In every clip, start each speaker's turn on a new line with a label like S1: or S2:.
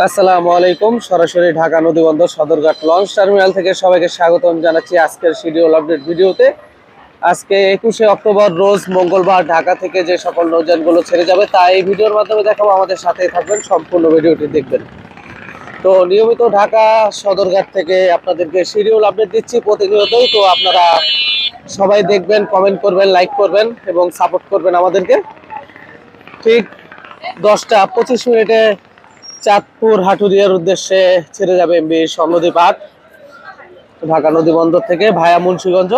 S1: আসসালামু আলাইকুম। সরাসরি ঢাকা নদীবন্দর সদরঘাট লঞ্চ টার্মিনাল থেকে সবাইকে স্বাগতম জানাচ্ছি আজকের শিডিউল আপডেট ভিডিওতে। আজকে একুশে অক্টোবর, রোজ মঙ্গলবার ঢাকা থেকে যে সকল নৌযানগুলো ছেড়ে যাবে তা এই ভিডিওর মাধ্যমে দেখাবো। আমাদের সাথেই থাকবেন, সম্পূর্ণ ভিডিওটি দেখবেন। তো নিয়মিত ঢাকা সদরঘাট থেকে আপনাদেরকে শিডিউল আপডেট দিচ্ছি প্রতিনিয়তই। তো আপনারা সবাই দেখবেন কমেন্ট করবেন লাইক করবেন এবং সাপোর্ট করবেন আমাদেরকে। ঠিক দশটা পঁচিশ মিনিটে চাঁদপুর হাটুরিয়ার উদ্দেশ্যে ছেড়ে যাবে এমবি স্বর্ণদ্বীপ আট ঢাকা নদী বন্দর থেকে ভায়া মুন্সীগঞ্জ।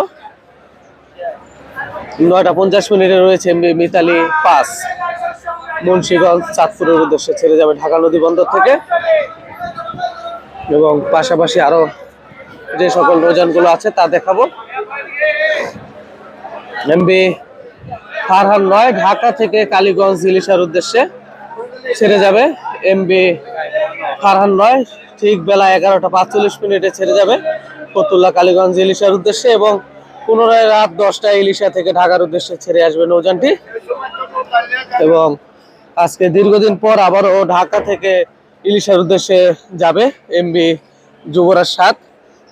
S1: নয়টা পঞ্চাশ মিনিটে রয়েছে এমবি মিতালি পাস। মুন্সীগঞ্জ চাঁদপুরের উদ্দেশ্যে ছেড়ে যাবে ঢাকা নদী বন্দর থেকে। এবং পাশাপাশি আরও যে সকল নৌযানগুলো আছে তা দেখাবো। এমবি ফারহান নয়, ঢাকা থেকে কালীগঞ্জ ইলিশার উদ্দেশ্যে। ছেড়ে যাবে। এমবি ফারহান নয় ঠিক বেলা এগারোটা পাঁচচল্লিশ মিনিটে ছেড়ে যাবে ফতুল্লা কালীগঞ্জ ইলিশার উদ্দেশ্যে এবং পুনরায় রাত দশটায় ইলিশা থেকে ঢাকার উদ্দেশ্যে ছেড়ে আসবে নৌজানটি এবং আজকে দীর্ঘদিন পর আবারও ঢাকা থেকে ইলিশার উদ্দেশ্যে যাবে এমবি যুবরাজ সাত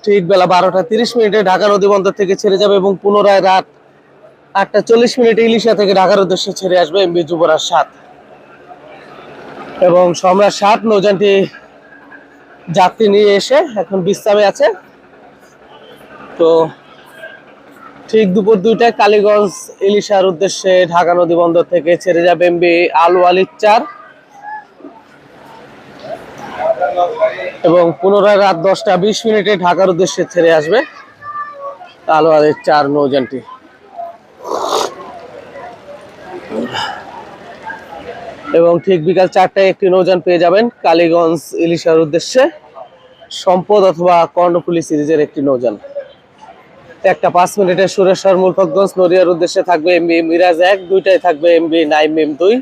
S1: ঠিক বেলা বারোটা তিরিশ মিনিটে ঢাকা নদীবন্দর থেকে ছেড়ে যাবে এবং পুনরায় রাত আটটা চল্লিশ মিনিটে ইলিশা থেকে ঢাকার উদ্দেশ্যে ছেড়ে আসবে এমবি যুবরাজ সাত এবং সম্রাট সাত নৌযানটি যাত্রী নিয়ে এসে এখন বিশ্রামে আছে। তো ঠিক দুপুর দুইটায় কালীগঞ্জ ইলিশার উদ্দেশ্যে ঢাকা নদী বন্দর থেকে ছেড়ে যাবে এমবি আলু আলির চার। এবং পুনরায় রাত দশটা বিশ মিনিটে ঢাকার উদ্দেশ্যে ছেড়ে আসবে আলু চার নৌযানটি। এবং ঠিক বিকাল চারটায় একটি নৌযান পেয়ে যাবেন কালীগঞ্জ ইলিশার উদ্দেশ্যে। সম্পদ অথবা কর্ণফুলি সিরিজের একটি নৌযান। একটা পাঁচ মিনিটের সুরেশ্বর মুলফতগঞ্জ নদিয়ার উদ্দেশ্যে থাকবে এমবি মিরাজ এক, দুইটায় থাকবে এমবি নাইম এম দুই,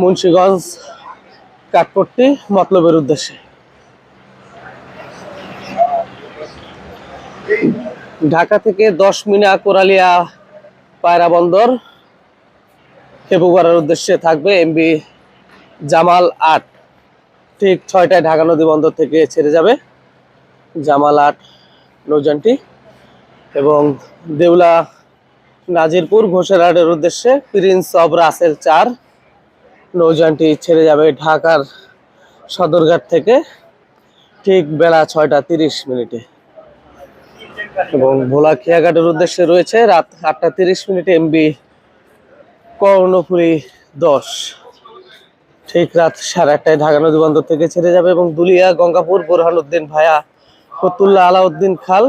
S1: মুন্সীগঞ্জ কাঠপট্টি মতলবের উদ্দেশ্যে। ঢাকা থেকে দশ মিনা কোরালিয়া পায়রা বন্দর ফেব্রুয়ারির উদ্দেশ্যে থাকবে এমবি জামাল আট। ঠিক ছয়টায় ঢাকা নদী বন্দর থেকে ছেড়ে যাবে জামাল আট নৌযানটি এবং দেউলা নাজিরপুর ঘোষেরহাটের উদ্দেশ্যে প্রিন্স অব রাসেল চার নৌযানটি ছেড়ে যাবে ঢাকার সদরঘাট থেকে ঠিক বেলা ছয়টা তিরিশ মিনিটে। এবং ভোলা খেয়াঘাটের উদ্দেশ্যে রয়েছে রাত আটটা তিরিশ মিনিটে এমবি কর্ণফুলি দশ। ঠিক রাত সাড়ে আটটায় ঢাকা নদী বন্দর থেকে ছেড়ে যাবে এবং দুলিয়া, গঙ্গাপুর, বোরহানুদ্দিন ভায়া, ফতুল্লা, আলাউদ্দিন খাল,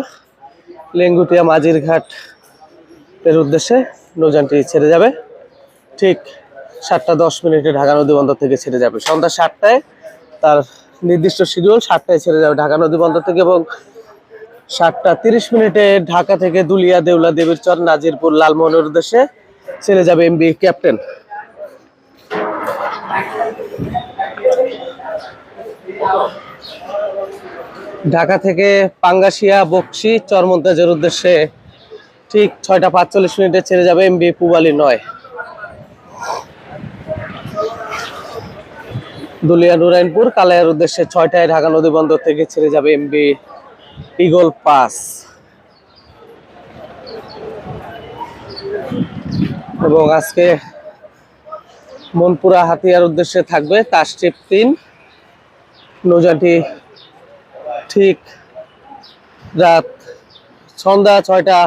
S1: লেঙ্গুটিয়া মাঝির ঘাট এর উদ্দেশ্যে নৌযানটি ছেড়ে যাবে। ঠিক সাতটা দশ মিনিটে ঢাকা নদী বন্দর থেকে ছেড়ে যাবে। সন্ধ্যা সাতটায় তার নির্দিষ্ট শিডিউল সাতটায় ছেড়ে যাবে ঢাকা নদী বন্দর থেকে এবং সাতটা তিরিশ মিনিটে ঢাকা থেকে দুলিয়া, দেউলা দেবীর চর নাজিরপুর, লালমোহনের উদ্দেশ্যে ছেড়ে যাবে এমবি ক্যাপ্টেন। ঢাকা থেকে পাঙ্গাশিয়া বক্সি, চরমন্তাজের উদ্দেশ্যে ঠিক ছয়টা পাঁচচল্লিশ মিনিটে ছেড়ে যাবে এমবি পুবালি নয়। দুলিয়া নুরাইনপুর, কালাইয়ের উদ্দেশ্যে ছয়টায় ঢাকা নদী বন্দর থেকে ছেড়ে যাবে এমবি ইগল পাস। এবং আজকে মনপুরা হাতিয়ার উদ্দেশ্যে থাকবে তাস্টিপ তিন। নৌযানটি ঠিক রাত সন্ধ্যা ছয়টা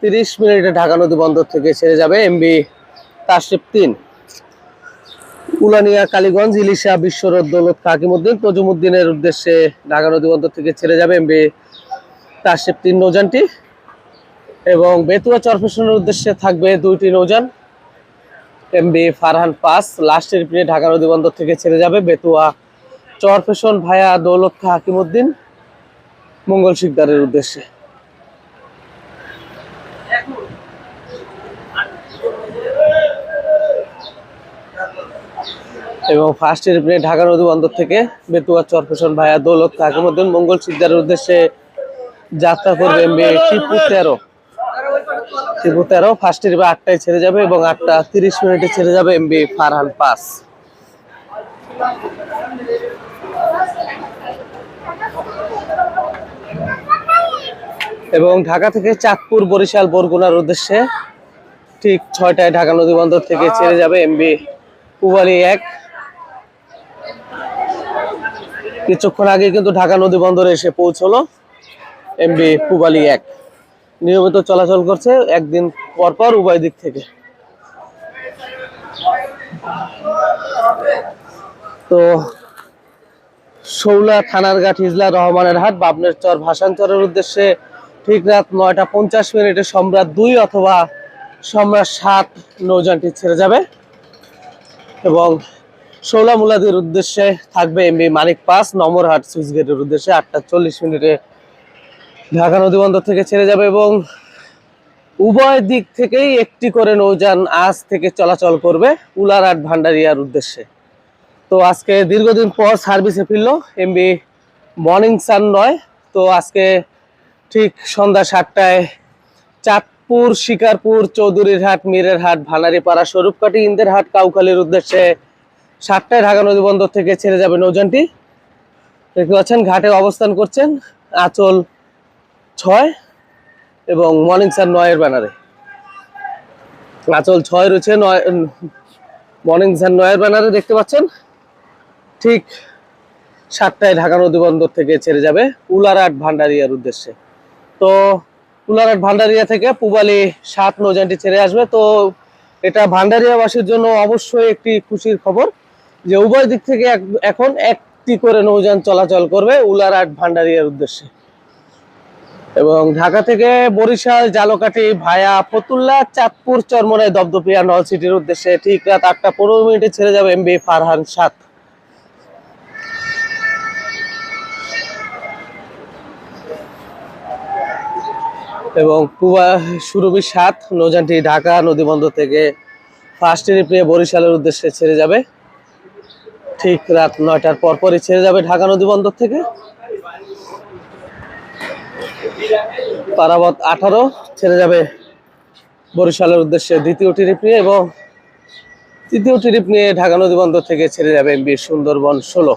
S1: তিরিশ মিনিটে ঢাকা নদী বন্দর থেকে ছেড়ে যাবে এমবি তাস্টিপ তিন। উলানিয়া, কালীগঞ্জ, ইলিশা বিশ্বরোড দৌলত, কাকিমুদ্দিন, তজুমুদ্দিনের উদ্দেশ্যে ঢাকা নদী বন্দর থেকে ছেড়ে যাবে এমবি তাস্টিপ তিন নৌযানটি এবং বেতুয়া চরফেশনের উদ্দেশ্যে থাকবে দুইটি নৌযান। এমবি ফারহান পাস লাস্টের পিনে ঢাকা নদী বন্দর থেকে ছেড়ে যাবে বেতুয়া চরফেশন ভায়া দৌলত খা হাকিমুদ্দিন মঙ্গল শিকদারের উদ্দেশ্যে। এবং ফার্স্ট এর পিনে ঢাকা নদী বন্দর থেকে বেতুয়া চরফেশন ভায়া দৌলত খা হাকিমুদ্দিন মঙ্গল শিকদারের উদ্দেশ্যে যাত্রা করবে এমবি টিপু তেরো। টিপু তেরো ফার্স্ট ট্রিপে আটটায় ছেড়ে যাবে এবং আটটা তিরিশ মিনিটে ছেড়ে যাবে এমবি ফারহান পাস এবং ঢাকা থেকে চাঁদপুর, বরিশাল, বরগুনার উদ্দেশ্যে ঠিক ছয়টায় ঢাকা নদী বন্দর থেকে ছেড়ে যাবে এমবি পুবালি এক। কিছুক্ষণ আগে কিন্তু ঢাকা নদী বন্দরে এসে পৌঁছলো এমবি পুবালি এক। নিয়মিত চলাচল করছে একদিন পর পর উভয় দিক থেকে। তো শৌলা থানারঘাট হিজলা রহমানের হাট বাবনের চর ভাষান্তরের উদ্দেশ্যে ঠিক রাত নয়টা পঞ্চাশ মিনিটে সম্রাট দুই অথবা সম্রাট সাত নৌযানটি ছেড়ে যাবে এবং শৌলা মুলাদের উদ্দেশ্যে থাকবে এমবি মানিক পাস, নমরহাট সুইচ গেটের উদ্দেশ্যে আটটা চল্লিশ মিনিটে ঢাকা নদী বন্দর থেকে ছেড়ে যাবে এবং উভয় দিক থেকেই একটি করে নৌযান আজ থেকে চলাচল করবে উলারহাট ভান্ডারিয়ার উদ্দেশ্যে। তো আজকে দীর্ঘদিন পর সার্ভিসে ফিরল এমবি মর্নিং সান নয়, তো আজকে ঠিক সন্ধ্যা সাতটায় চাঁদপুর, শিকারপুর চৌধুরীর হাট মীরের হাট ভানারিপাড়া, স্বরূপকাঠি ইন্দের হাট কাউখালীর উদ্দেশ্যে সাতটায় ঢাকা নদী বন্দর থেকে ছেড়ে যাবে নৌযানটি। দেখতে পাচ্ছেন, ঘাটে অবস্থান করছেন আঁচল ছয় এবং মর্নিং সান নয়ের ব্যানারে আঁচল ছয় রয়েছে, নয় মর্নিং সান নয়ের ব্যানারে দেখতে পাচ্ছেন। ঠিক সাতটায় ঢাকা নদী বন্দর থেকে ছেড়ে যাবে উলারহাট ভান্ডারিয়ার উদ্দেশ্যে। তো উলারহাট ভান্ডারিয়া থেকে পুবালি সাত নৌযানটি ছেড়ে আসবে। তো এটা ভান্ডারিয়াবাসীর জন্য অবশ্যই একটি খুশির খবর যে উভয় দিক থেকে এখন একটি করে নৌযান চলাচল করবে উলারহাট ভান্ডারিয়ার উদ্দেশ্যে। এবং ঢাকা থেকে বরিশাল, জালকাঠি ভায়া ফতুল্লা, চাঁদপুর, চরমনাই, দপদপিয়া, নল সিটির উদ্দেশ্যে ঠিক রাত আটটা পনেরো মিনিটে ছেড়ে যাবে এমবি ফারহান সাত এবং কুবা সুরভি সাত নৌযানটি ঢাকা নদীবন্দর থেকে ফার্স্ট ট্রিপে বরিশালের উদ্দেশ্যে ছেড়ে যাবে। ঠিক রাত নয়টার পরপরই ছেড়ে যাবে ঢাকা নদীবন্দর থেকে। পারাবত আঠারো, ছেড়ে যাবে বরিশালের উদ্দেশ্যে দ্বিতীয় ট্রিপ নিয়ে এবং তৃতীয় ট্রিপ নিয়ে ঢাকা নদী বন্দর থেকে ছেড়ে যাবে এমবি সুন্দরবন ষোলো।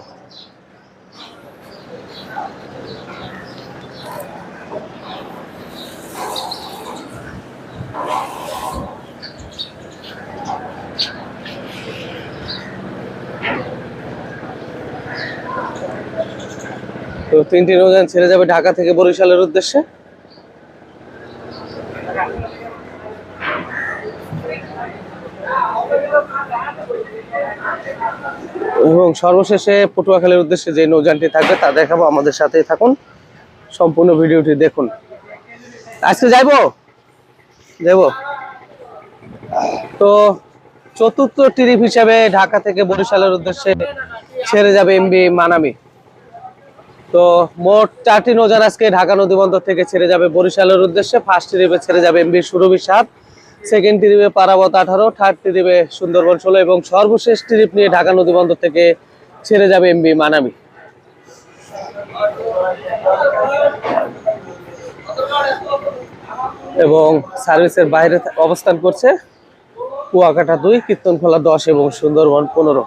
S1: তো তিনটি নৌযান ছেড়ে যাবে ঢাকা থেকে বরিশালের উদ্দেশ্যে? এবং সর্বশেষে পটুয়াখালীর উদ্দেশ্যে যে নৌযানটি থাকবে তা দেখাবো, আমাদের সাথেই থাকুন। সম্পূর্ণ ভিডিওটি দেখুন। আজকে যাইবো? যাইবো? তো চতুর্থ ট্রিপ হিসাবে ঢাকা থেকে বরিশালের উদ্দেশ্যে ছেড়ে যাবে এমবি মানামি। তো মোট চারটি নৌযান আজকে ঢাকা নদী বন্দর থেকে ছেড়ে যাবে বরিশালের উদ্দেশ্যে। ফার্স্ট ট্রিপে ছেড়ে যাবে এমবি সুরভি সাত সেকেন্ড ট্রিপে পারাবত আঠারো থার্ড ট্রিপে সুন্দরবন ষোলো এবং সর্বশেষ ট্রিপ নিয়ে ঢাকা নদী বন্দর থেকে ছেড়ে যাবে এমবি মানামি। এবং সার্ভিসের বাইরে অবস্থান করছে কুয়াকাটা দুই, কীর্তনখোলা দশ এবং সুন্দরবন পনেরো।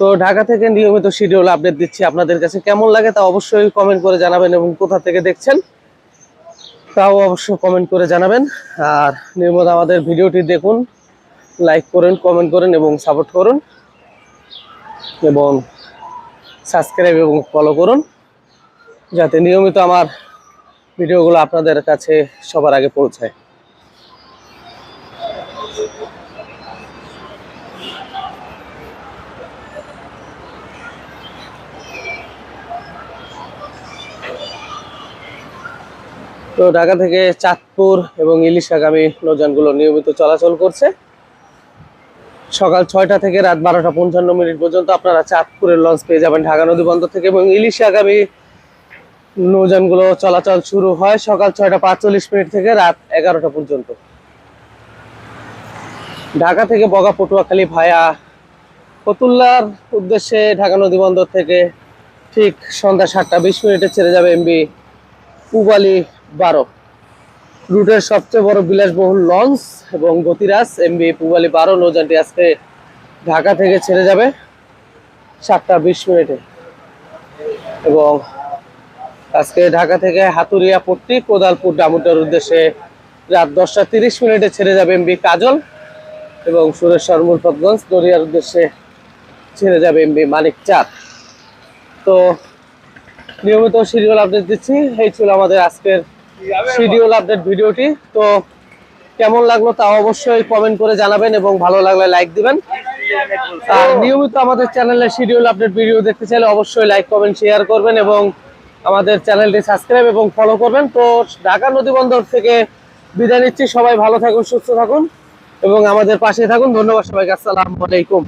S1: তো ঢাকা থেকে নিয়মিত শিডিউল আপডেট দিচ্ছি আপনাদের কাছে। কেমন লাগে তা অবশ্যই কমেন্ট করে জানাবেন এবং কোথা থেকে দেখছেন, তাও অবশ্যই কমেন্ট করে জানাবেন। আর নিয়মিত আমাদের ভিডিওটি দেখুন লাইক করুন কমেন্ট করুন এবং সাপোর্ট করুন। এবং সাবস্ক্রাইব এবং ফলো করুন, যাতে নিয়মিত আমার ভিডিওগুলো আপনাদের কাছে সবার আগে পৌঁছায়। তো ঢাকা থেকে চাঁদপুর এবং ইলিশাগামী নৌযানগুলো নিয়মিত চলাচল করছে। সকাল ছয়টা থেকে রাত বারোটা পঞ্চান্ন মিনিট পর্যন্ত আপনারা চাঁদপুরের লঞ্চ পেয়ে যাবেন ঢাকা নদী বন্দর থেকে এবং ইলিশাগামী নৌযানগুলো চলাচল শুরু হয় সকাল ছয়টা পাঁচচল্লিশ মিনিট থেকে রাত এগারোটা পর্যন্ত। ঢাকা থেকে বগা পটুয়াখালী ভায়া ফতুল্লার উদ্দেশ্যে ঢাকা নদী বন্দর থেকে ঠিক সন্ধ্যা সাতটা বিশ মিনিটে ছেড়ে যাবে এমবি পুবালি বারো। রুটের সবচেয়ে বড় বিলাসবহুল লঞ্চ এবং গতিরাজ এমবি পুবালি বারো, নৌযানটি আজকে ঢাকা থেকে ছেড়ে যাবে সাতটা বিশ মিনিটে। এবং আজকে ঢাকা থেকে হাতুরিয়া পট্টি, কোদালপুর ডামুটার উদ্দেশ্যে রাত দশটা তিরিশ মিনিটে ছেড়ে যাবে এম এমবি কাজল এবং সুরেশ্বর মুলফতগঞ্জ, দরিয়ার উদ্দেশ্যে ছেড়ে যাবে এমবি মানিক চাঁদ। তো নিয়মিত শিডিউল আপডেট দিচ্ছি, এই ছিল আমাদের আজকের শিডিউল আপডেট ভিডিওটি। তো কেমন লাগল তা অবশ্যই কমেন্ট করে জানাবেন এবং ভালো লাগলে লাইক দিবেন। আর নিয়মিত আমাদের চ্যানেলে শিডিউল আপডেট ভিডিও দেখতে চাইলে অবশ্যই লাইক কমেন্ট শেয়ার করবেন এবং আমাদের চ্যানেলটি সাবস্ক্রাইব এবং ফলো করবেন। তো ঢাকা নদী বন্দর থেকে বিদায় নিচ্ছি। সবাই ভালো থাকুন সুস্থ থাকুন এবং আমাদের পাশে থাকুন। ধন্যবাদ সবাইকে। আসসালামু আলাইকুম।